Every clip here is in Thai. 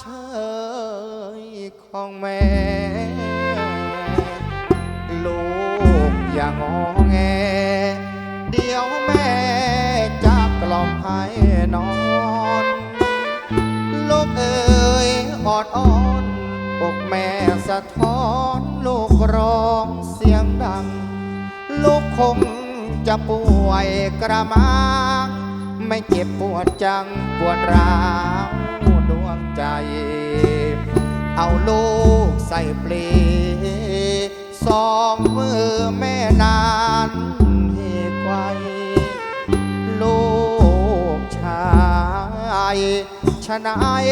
เฉยของแม่ ลูกอย่างงอแง เดี๋ยวแม่จะกล่อมให้นอน ลูกเอ๋ยออดอ้อนอกแม่สะท้อนลูกร้องเสียงดัง ลูกคงจะป่วยกระมังไม่เจ็บปวดจังปวดร้าว งใจ เอาลูกใส่เปลสองมือแม่นานให้ไกวลูกชายชนาย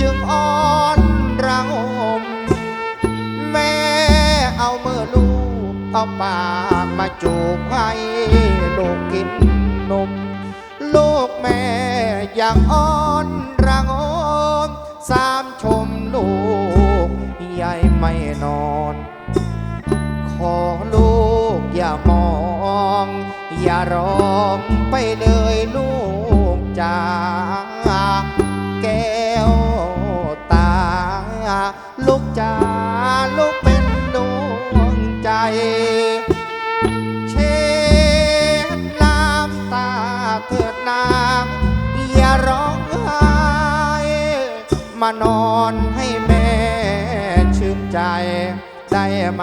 จึงอ่อนระงมแม่เอามือลูกเอาปากมาจูบให้ลูกกินนมลูกแม่อย่างอ่อน สามชมลูกใหญ่ไม่นอน ขอลูกอย่ามอง อย่าร้องไปเลยลูกจ้าานอนให้แม่ชื่นใจได้ไหม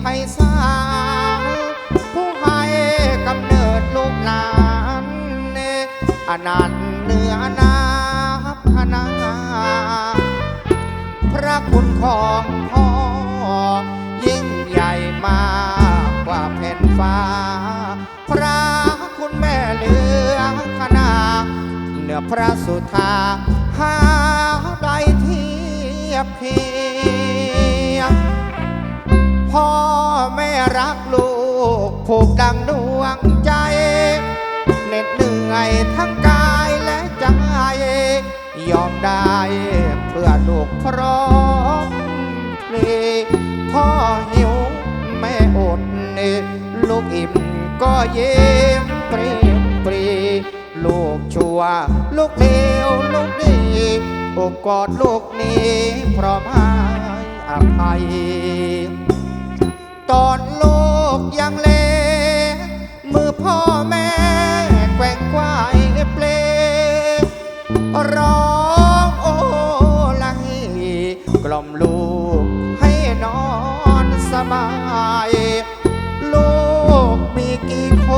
ไพศาลผู้ให้กำเนิดลูกหลานอนันต์เหนือนาพนาพระคุณของพ่อ ยิ่งใหญ่มากกว่าแผ่นฟ้า พระคุณแม่เหลือขนาเหนือพระสุธาหาได้เทียบเพียง พ่อแม่รักลูกผูกดังดวงใจเหน็ดเหนื่อยทั้งกายและใจ ยอมได้เพื่อลูกพร้อมเพลงพ่อหิวแม่อดลูกอิ่มก็เยิ้มเปรีปรีลูกชัวลูกเลวลูกดีอกกอดลูกนี้พร้อมให้อภัย ตอนโลกยังเล็กมือพ่อแม่แกว่งควายเปลร้องโอลังกล่อมลูกให้นอนสบาย ลูกมีกี่ค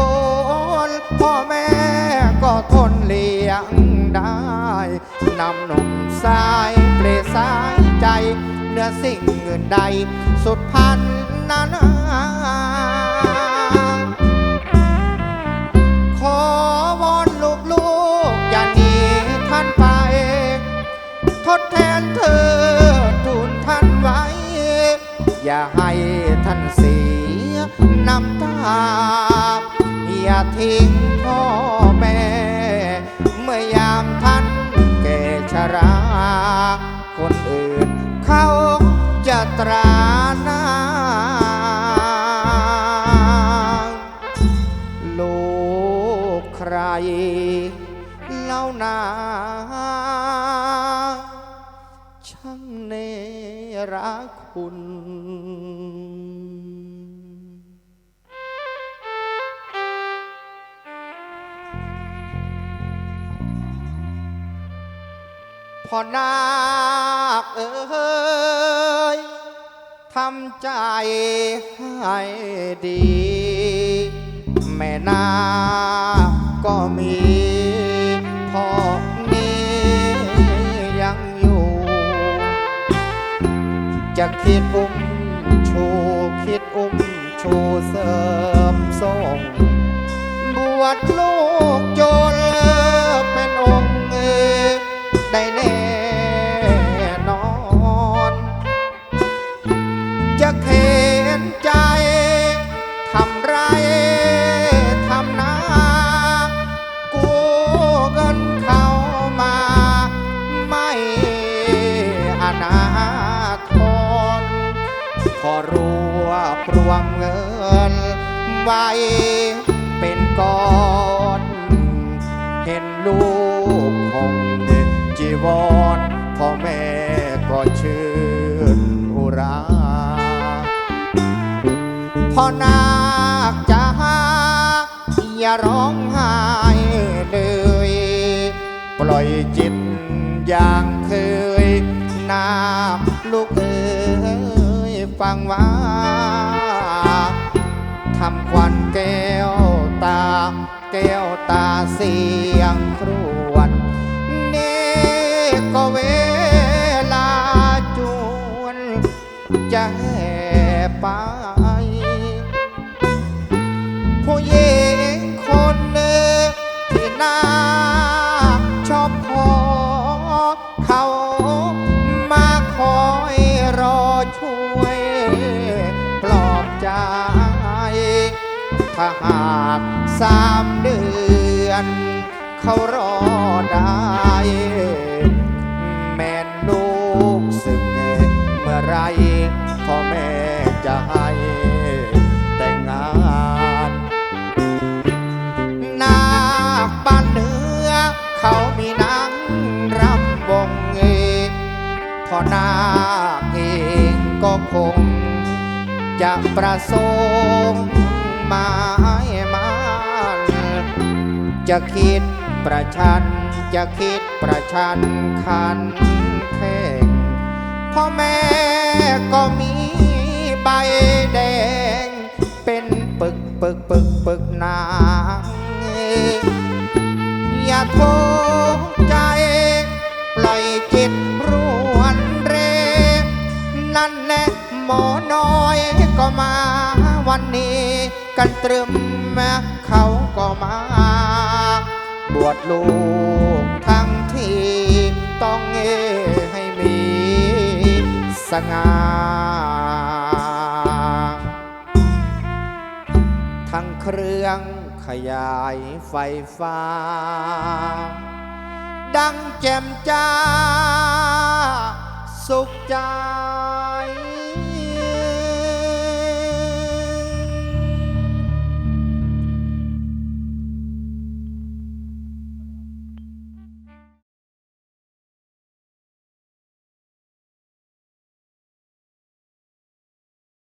น พ่อแม่ก็ทนเลี้ยงได้ นำนมสายเปลสายใจ เนื้อสิ่งเงินใดสุดพัน นานาขอวอนลูกลูกๆอย่าหนีท่านไป ทดแทนเธอทูลท่านไว้ อย่าให้ท่านเสียน้ำตา อย่าทิ้งพ่อแม่ เมื่อยามท่านแก่ชรา เล่านา ช่างเนรคุณพอนาคเอ้ยทำใจให้ดี แม่นาค ก็มี ไว้ เป็นก้อน เห็นลูกห่มจีวรพ่อแม่ก็ชื่นอุราพ่อนาคจะหาอย่าร้องไห้เลย ปล่อยจิตอย่างเคยนาบลูกเอ๋ยฟังว่ จะแห่ไป ผู้หญิงคนหนึ่งที่น่าชอบพอเขามาคอยรอช่วยปลอบใจ ถ้าหากสามเดือน เขารอได้แม่นลูกสึกเมื่อไร ก็คง จะประสงค์หมายมันจะคิดประชัน จะคิดประชันขันแข่งพ่อแม่ก็มีใบแดง เป็นปึกปึกปึกปึกนางอย่าโทษ หมอน้อยก็มาวันนี้ กันตรึมเขาก็มา บวชลูกทั้งทีต้องเอให้มีสง่าทั้งเครื่องขยายไฟฟ้า ดังแจ่มจ้า สุขใจ